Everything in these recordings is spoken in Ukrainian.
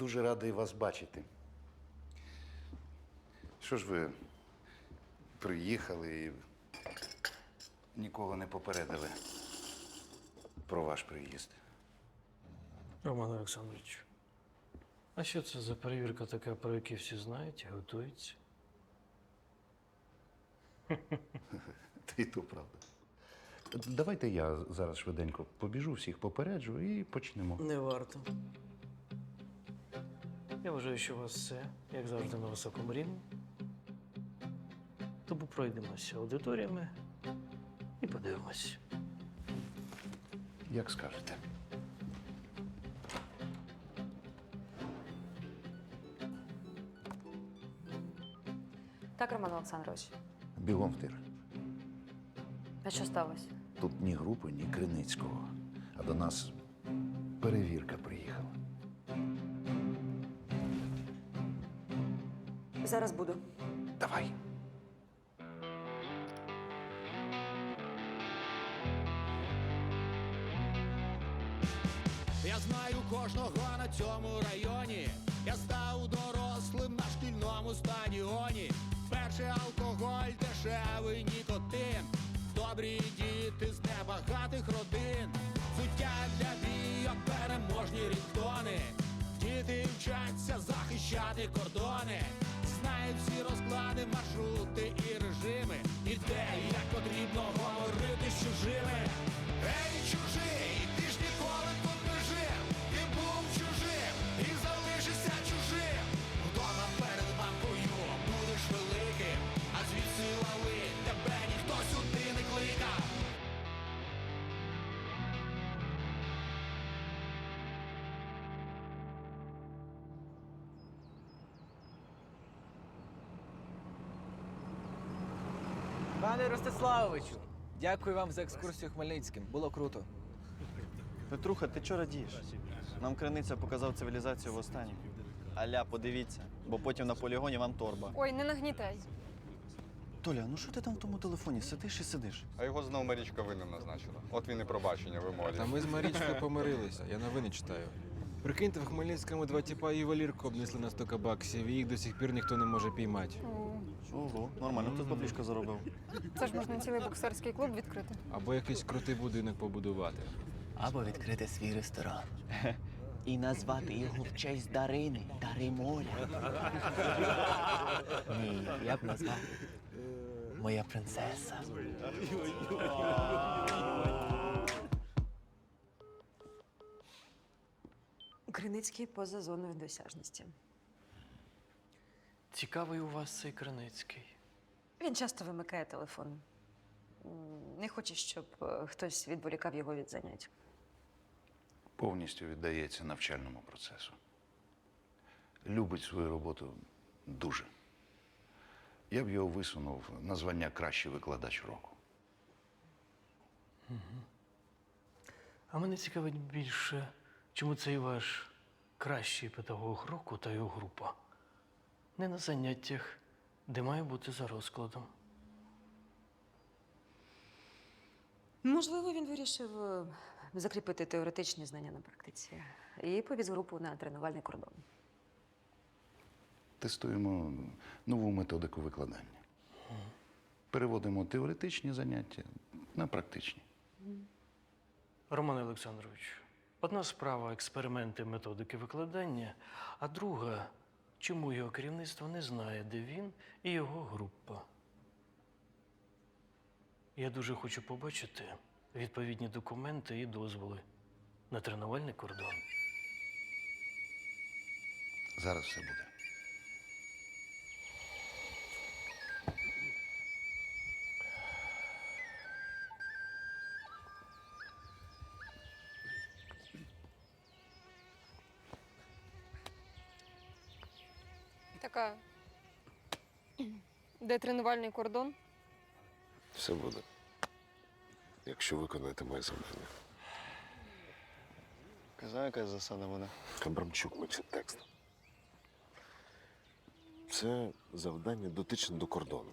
Дуже радий вас бачити. Що ж ви приїхали і нікого не попередили про ваш приїзд? Роман Олександрович, а що це за перевірка така, про яку всі знають і готуються? Та й то правда. Давайте я зараз швиденько побіжу, всіх попереджу і почнемо. Не варто. Я вважаю, що у вас все, як завжди, на високому рівні. Тому пройдемося аудиторіями і подивимось. Як скажете. Так, Роман Олександрович, Бігом в тир. а що сталося? Тут ні групи, ні Криницького. А до нас перевірка приїхала. Зараз буду. Давай. Я знаю кожного на цьому районі. Я став дорослим на шкільному стадіоні. Перший алкоголь, дешевий нікотин. Добрі діти з небагатих родин. Суття для бійок, переможні ріктони. Діти вчаться захищати кордони. Всі розклади, маршрути і режими. І де Пане Ростиславовичу, дякую вам за екскурсію Хмельницьким. Було круто. Петруха, ти чого радієш? Нам криниця показав цивілізацію востаннє. Аля, подивіться, бо потім на полігоні вам торба. Ой, не нагнітай. Толя, ну що ти там в тому телефоні? Сидиш і сидиш. А його знову Марічка винним назначила. От він і пробачення вимолює. Та ми з Марічкою помирилися, я новини читаю. Прикиньте, в Хмельницькому два тіпа ювелірку обнесли на 100 баксів, і їх до сих пір ніхто не може піймати. Ого, нормально, хтось баблішко заробив. Це ж можна цілий боксерський клуб відкрити. Або якийсь крутий будинок побудувати. Або відкрити свій ресторан. І назвати його в честь Дарини Дари моря. Ні, я б назвав Моя принцеса. Криницький поза зоною досяжності. Цікавий у вас цей Криницький. Він часто вимикає телефон. Не хоче, щоб е, хтось відволікав його від занять. Повністю віддається навчальному процесу. Любить свою роботу дуже. Я б його висунув на звання кращий викладач року. А мене цікавить більше, чому цей ваш кращий педагог року та його група не на заняттях, де має бути за розкладом. Можливо, він вирішив е, закріпити теоретичні знання на практиці і повіз групу на тренувальний кордон. Тестуємо нову методику викладання. Переводимо теоретичні заняття на практичні. Роман Олександрович, одна справа експерименти методики викладання, а друга, чому його керівництво не знає, де він і його група. Я дуже хочу побачити відповідні документи і дозволи на тренувальний кордон. Зараз все буде. Така. Де тренувальний кордон? Все буде. Якщо виконаєте моє завдання. Казав, яка засада буде. Абрамчук мовчить текст. Це завдання дотичне до кордону.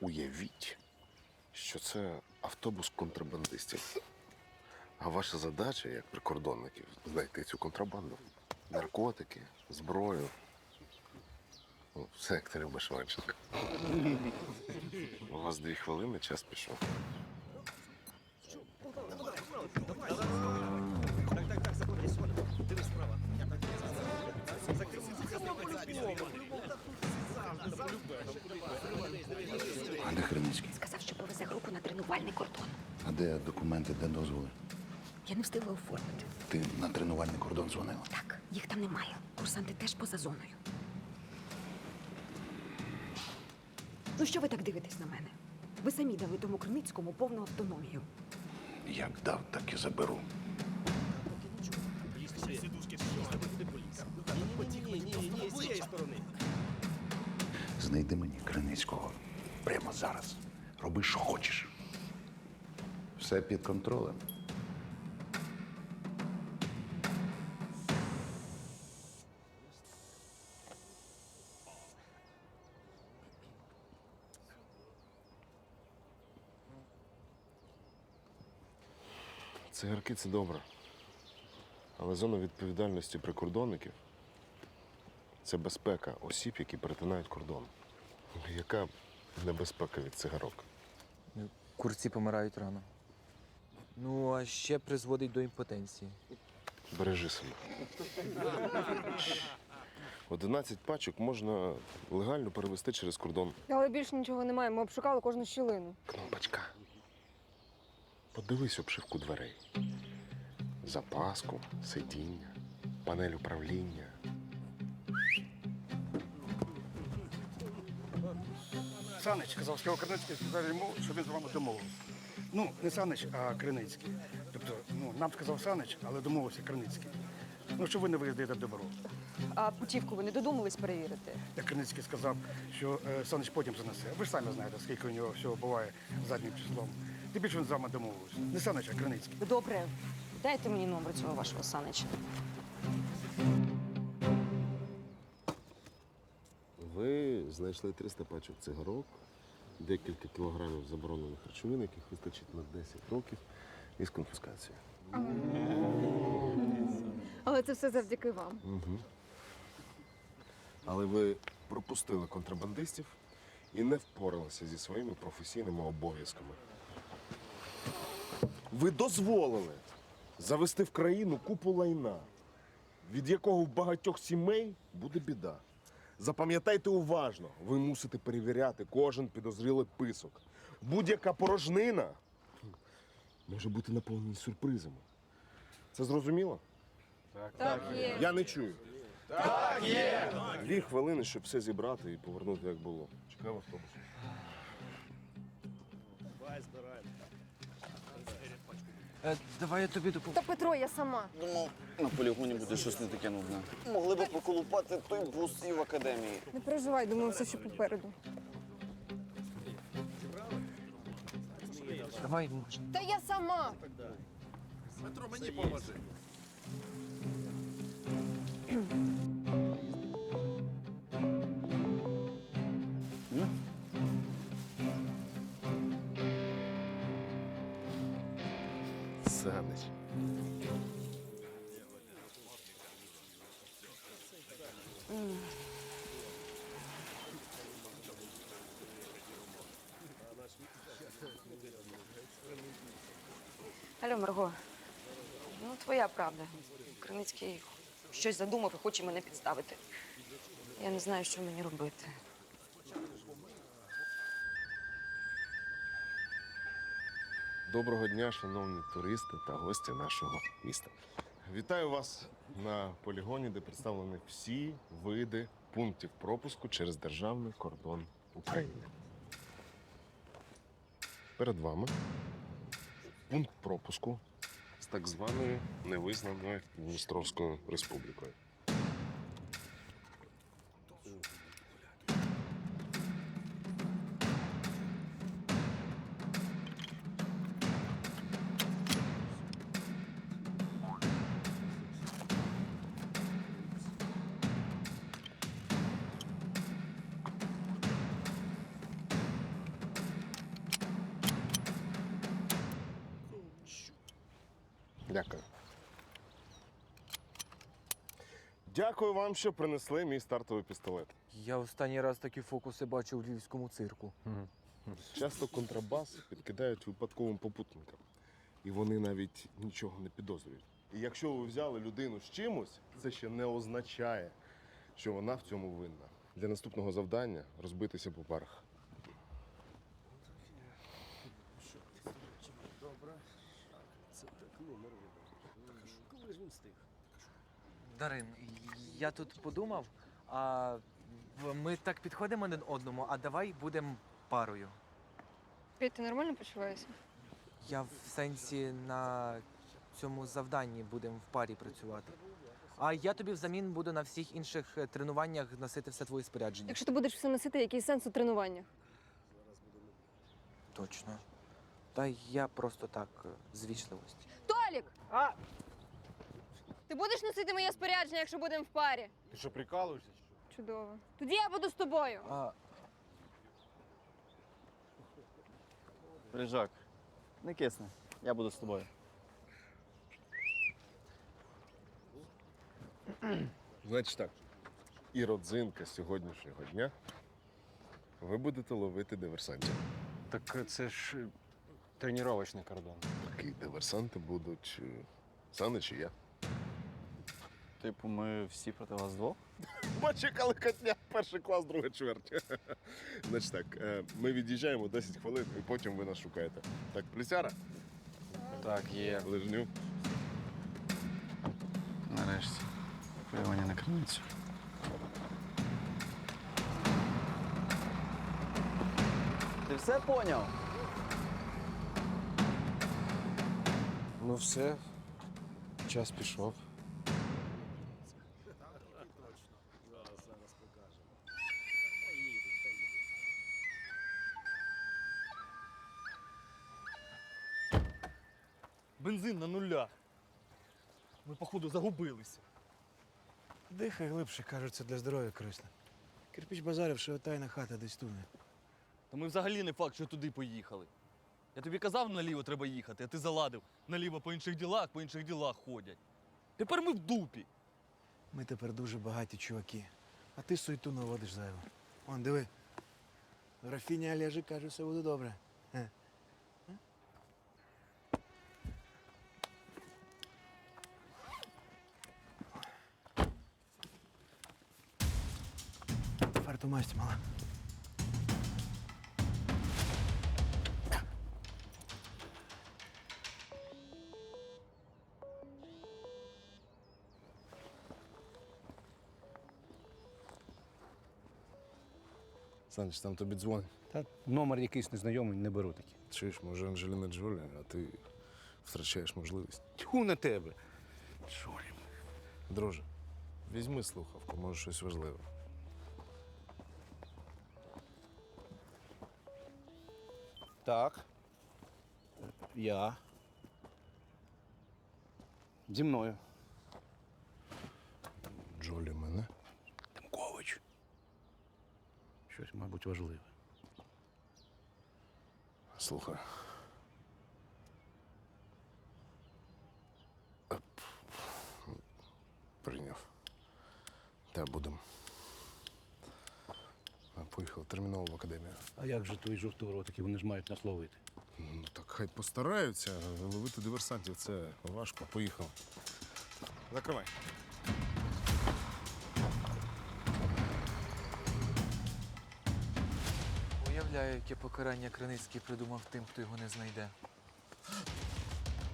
Уявіть, що це автобус контрабандистів. А ваша задача, як прикордонників, знайти цю контрабанду. наркотики, зброю. Все, як ти любиш, У вас дві хвилини, час пішов. А де Хребницький? Сказав, що повезе групу на тренувальний кордон. А де документи, де дозволи? Я не встигла оформити. Ти на тренувальний кордон дзвонила? Так, їх там немає. Курсанти теж поза зоною. Ну що ви так дивитесь на мене? Ви самі дали тому Криницькому повну автономію. Як дав, так і заберу. Знайди мені Криницького прямо зараз. Роби, що хочеш. Все під контролем. Цигарки це добре. Але зона відповідальності прикордонників це безпека осіб, які перетинають кордон. Яка небезпека від цигарок? Курці помирають рано. Ну, а ще призводить до імпотенції. Бережи себе. 11 пачок можна легально перевести через кордон. Але більше нічого немає, ми обшукали кожну щілину. Кнопочка. Подивись обшивку дверей. Запаску, сидіння, панель управління. Санич сказав, що Криницький сказав йому, що він з вами домовився. Ну, не Санич, а Криницький. Тобто, ну, нам сказав Санич, але домовився Криницький. Ну, що ви не виїздаєте до Бару. А путівку ви не додумались перевірити? Як Криницький сказав, що е, Санич потім занесе. Ви ж самі знаєте, скільки у нього всього буває заднім числом. Тим більше він з вами домовився. Не Санич, а Криницький. Добре, дайте мені номер цього вашого санича. Ви знайшли 300 пачок цигарок, декілька кілограмів заборонених речовин, яких вистачить на 10 років із конфіскацією. Але це все завдяки вам. Угу. Але ви пропустили контрабандистів і не впоралися зі своїми професійними обов'язками. Ви дозволили завести в країну купу лайна, від якого в багатьох сімей буде біда. Запам'ятайте уважно, ви мусите перевіряти кожен підозрілий писок. Будь-яка порожнина може бути наповнена сюрпризами. Це зрозуміло? Так, є. Я не чую. Так, є! Дві хвилини, щоб все зібрати і повернути, як було. Чекаю в автобус. Е, давай я тобі допоможу. Та Петро, я сама. Думав, на полігоні буде щось не таке нудне. Могли б поколупати той бус і в академії. Не переживай, думаю, все ще попереду. Давай, може. Та я сама. Санич. Марго. Ну, твоя правда. Криницький щось задумав і хоче мене підставити. Я не знаю, що мені робити. Доброго дня, шановні туристи та гості нашого міста. Вітаю вас на полігоні, де представлені всі види пунктів пропуску через державний кордон України. Перед вами пункт пропуску з так званою невизнаною Дністровською республікою. Дякую. Дякую вам, що принесли мій стартовий пістолет. Я останній раз такі фокуси бачив у львівському цирку. Часто контрабас підкидають випадковим попутникам. І вони навіть нічого не підозрюють. І якщо ви взяли людину з чимось, це ще не означає, що вона в цьому винна. Для наступного завдання розбитися по парах. Дарин, я тут подумав, а ми так підходимо один одному, а давай будемо парою. Петь, ти нормально почуваєшся? Я в сенсі на цьому завданні будемо в парі працювати. А я тобі взамін буду на всіх інших е, тренуваннях носити все твоє спорядження. Якщо ти будеш все носити, який сенс у тренуваннях? Точно. Та я просто так, е, з вічливості. Толік! А! Ти будеш носити моє спорядження, якщо будемо в парі? Ти що, прикалуєшся? Чудово. Тоді я буду з тобою. А, Рижак, не кисни. Я буду з тобою. Значить так. І родзинка сьогоднішнього дня. Ви будете ловити диверсантів. Так це ж е, тренувальний кордон. Такі диверсанти будуть е, Санич і я. Типу, ми всі проти вас двох? Бачикали котня, перший клас, друга чверть. Значить так, е, ми від'їжджаємо 10 хвилин і потім ви нас шукаєте. Так, плісяра? Так, є. Лижню. Нарешті. Полювання на криницю. Ти все поняв? Ну все, час пішов. Бензин на нулях. Ми, походу, загубилися. Дихай глибше, кажуть, це для здоров'я корисно. Кирпіч базарів, що тайна хата десь тут. Та ми взагалі не факт, що туди поїхали. Я тобі казав, наліво треба їхати, а ти заладив. Наліво по інших ділах, по інших ділах ходять. Тепер ми в дупі. Ми тепер дуже багаті чуваки. А ти суету наводиш зайво. Он, диви. Графіня Олежик каже, все буде добре. Е. Фарту масть мала. Санич, там тобі дзвонить. Та номер якийсь незнайомий, не беру такі. Чуєш, може Анджеліна Джолі, а ти втрачаєш можливість. Тьху на тебе. Джолі. Друже, візьми слухавку, може щось важливе. Так. Я. Зі мною. Джолі мене. Тимкович. Щось, мабуть, важливе. Слухай. Прийняв. Та будемо. Поїхав терміново в академію. А як же твої жовті ротики, вони ж мають нас ловити. Ну так хай постараються. Ловити диверсантів це важко. Поїхав. Закривай. уявляю, яке покарання Криницький придумав тим, хто його не знайде.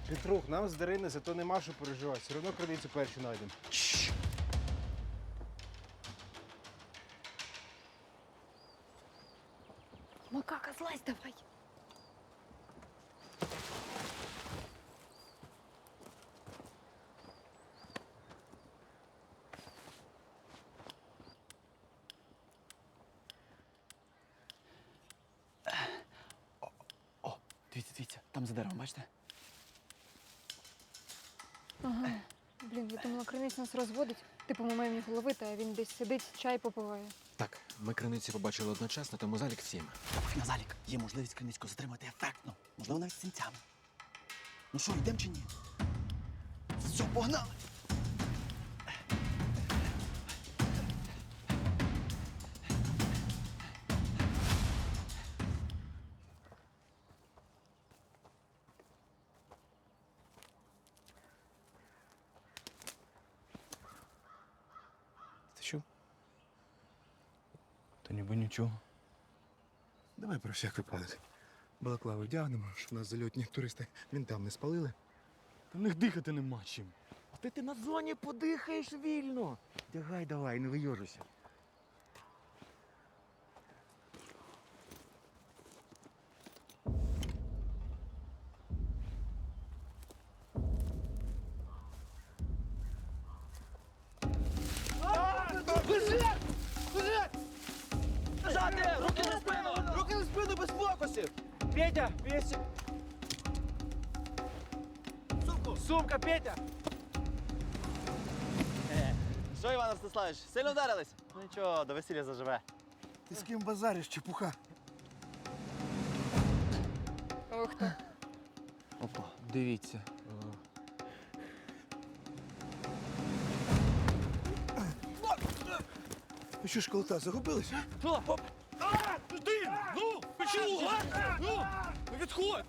Петрух, нам з Дарини зато нема що переживати. Все одно криницю перші знайдемо злазь давай. О, дивіться, дивіться, там за деревом, бачите? Ага. Блін, я думала, криниць нас розводить. Типу, ми маємо його ловити, а він десь сидить, чай попиває. Так, ми криниці побачили одночасно, тому залік всім. На залік, є можливість криницьку затримати ефектно. Можливо, навіть з синцями. Ну що, йдемо чи ні? Все, погнали! Та ніби нічого. Давай про всяк випадок. Балаклави вдягнемо, щоб нас зальотні туристи мінтам не спалили. Та в них дихати нема чим. А ти, ти на зоні подихаєш вільно. Дягай давай, не вийожуйся. Вдарились? Ну нічого, до весілля заживе. Ти з ким базариш, чепуха? Ох так. Опа, дивіться. Ви що, школота, загубились? Що? Оп! Ти! Ну! Чого? Ну! Не підходь!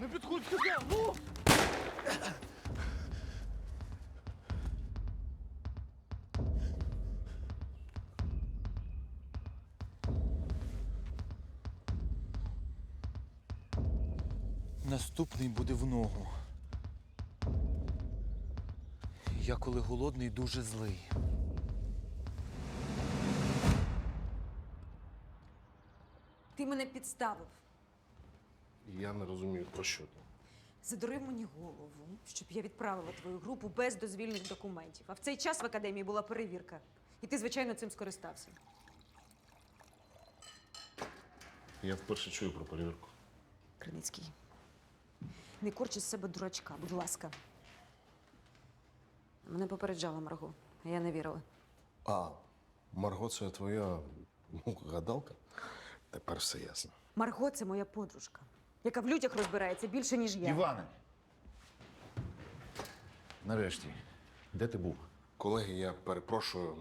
Не підходь, сказав! Ну! Наступний буде в ногу. Я коли голодний, дуже злий. Ти мене підставив. Я не розумію, про що ти. Задурив мені голову, щоб я відправила твою групу без дозвільних документів. А в цей час в академії була перевірка. І ти, звичайно, цим скористався. Я вперше чую про перевірку. Криницький. Не корч із себе дурачка, будь ласка. Мене попереджала Марго, а я не вірила. А, Марго, це твоя ну, гадалка? Тепер все ясно. Марго це моя подружка, яка в людях розбирається більше, ніж я. Іване! Нарешті, де ти був? Колеги, я перепрошую,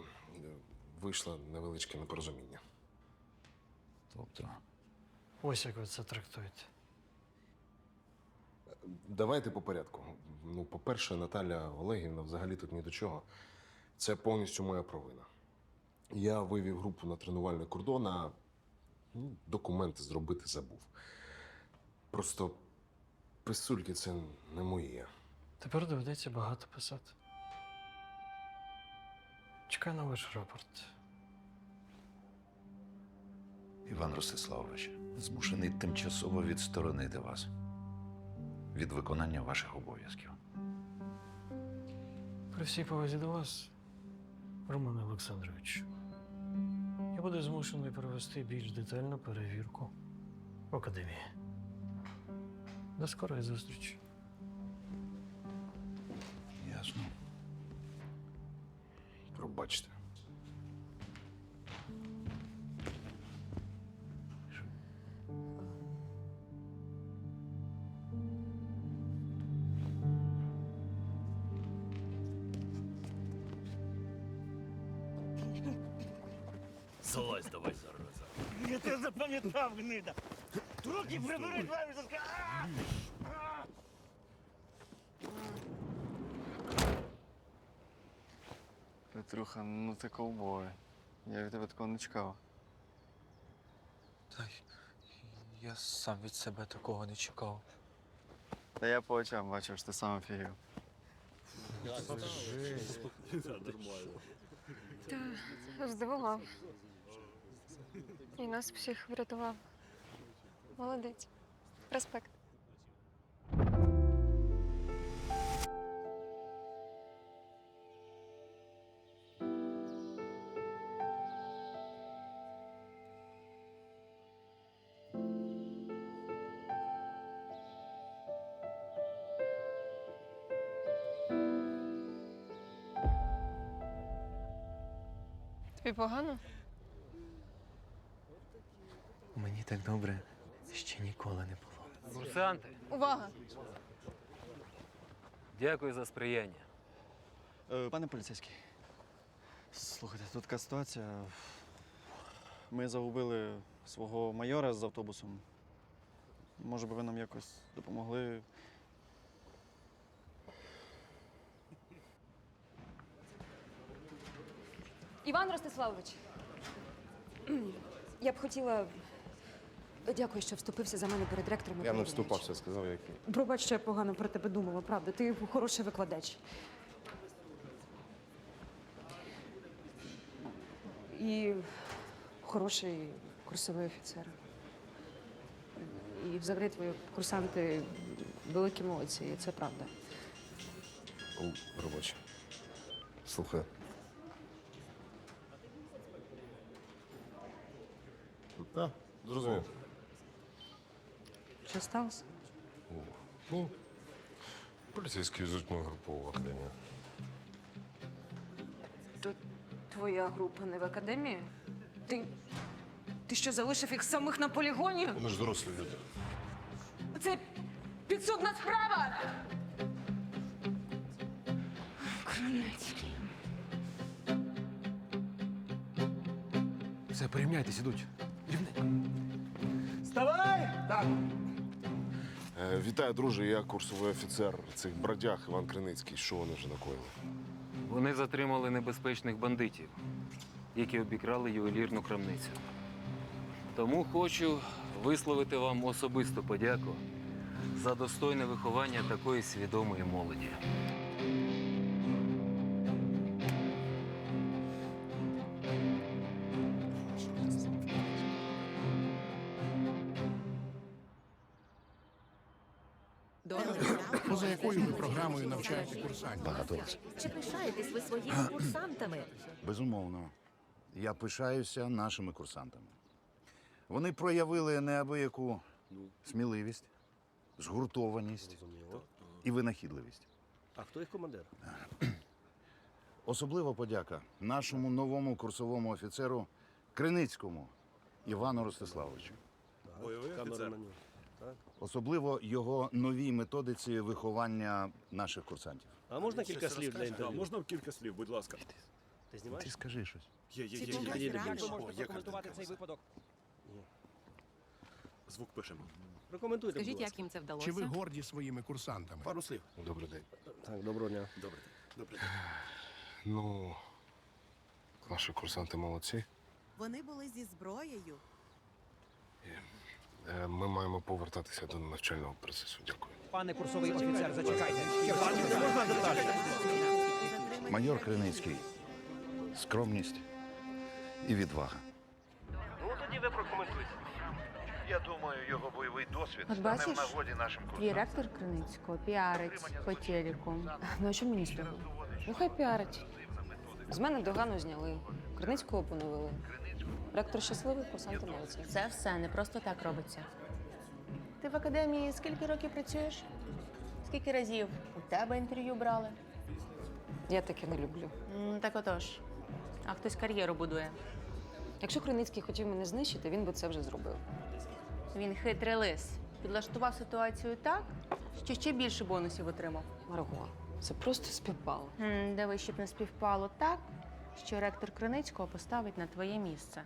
вийшло невеличке непорозуміння. Тобто, Ось як ви це трактуєте. Давайте по порядку. Ну, по-перше, Наталя Олегівна взагалі тут ні до чого. Це повністю моя провина. Я вивів групу на тренувальний кордон, а ну, документи зробити забув. Просто писульки це не моє. Тепер доведеться багато писати. Чекаю на ваш рапорт. Іван Ростиславович, змушений тимчасово відсторонити вас від виконання ваших обов'язків. При всій повазі до вас, Романе Олександрович, я буду змушений провести більш детальну перевірку в академії. До скорої зустрічі. Ясно. Пробачте. Запам'ятав, гнида. Руки прибери, твою Петруха, ну ти ковбой. Я від тебе такого не чекав. Та й я сам від себе такого не чекав. Та я по очам бачив, що ти сам офігів. Та здивував. І нас всіх врятував. Молодець. Респект. Тобі погано? Мені так добре ще ніколи не було. Курсанти, Увага! дякую за сприяння. Е, пане поліцейський. Слухайте, тут така ситуація. Ми загубили свого майора з автобусом. Може би ви нам якось допомогли. Іван Ростиславович, Я б хотіла. Дякую, що вступився за мене перед ректором. Я не вступався, сказав, як. Пробач, що я погано про тебе думала, правда. Ти хороший викладач. І хороший курсовий офіцер. І взагалі твої курсанти великі молодці, і це правда. Робоче. Слухай. Так, зрозумів. Що сталося? Ну, поліцейські мою групову академію. То твоя група не в академії? Ти. Ти що, залишив їх самих на полігоні? Вони ж дорослі люди. Це підсудна справа! Кримінальський. Все, порівняйтесь, ідуть. Вітаю, друже. Я курсовий офіцер цих бродяг Іван Криницький. Що вони вже накоїли? Вони затримали небезпечних бандитів, які обікрали ювелірну крамницю. Тому хочу висловити вам особисту подяку за достойне виховання такої свідомої молоді. Багато разів. Чи пишаєтесь ви своїми курсантами? Безумовно. Я пишаюся нашими курсантами. Вони проявили неабияку сміливість, згуртованість і винахідливість. А хто їх командир? Особлива подяка нашому новому курсовому офіцеру Криницькому Івану Ростиславовичу. Бойовий офіцер. Особливо його новій методиці виховання наших курсантів. А можна кілька слів для інтерв'ю? Можна кілька слів, будь ласка. Ти знімаєш? Ти скажи щось. Є, є, Ці покази реально О, є картинка. випадок? Звук пишемо. Прокоментуйте, Скажіть, будь як ласка. їм це вдалося? Чи ви горді своїми курсантами? Пару слів. Добрий день. Так, доброго дня. Добрий день. Добрий день. Ну, наші курсанти молодці. Вони були зі зброєю. Е, Ми маємо повертатися до навчального процесу. Дякую. Пане курсовий офіцер, зачекайте. Майор Криницький. Скромність і відвага. Ну, тоді ви прокоментуйте. Я думаю, його бойовий досвід От стане в бачиш? нагоді нашим Твій ректор Криницького піарить по телеку. Ну а що мені з того? Ну хай піарить. З мене догану зняли. Криницького поновили. Ректор щасливий, курсанти молодці. Це все не просто так робиться. Ти в академії скільки років працюєш? Скільки разів у тебе інтерв'ю брали? Я таке не люблю. М, Так отож. А хтось кар'єру будує. Якщо Криницький хотів мене знищити, він би це вже зробив. Він хитрий лис. Підлаштував ситуацію так, що ще більше бонусів отримав. Марго, це просто співпало. М, Диви, щоб не співпало так, що ректор Криницького поставить на твоє місце.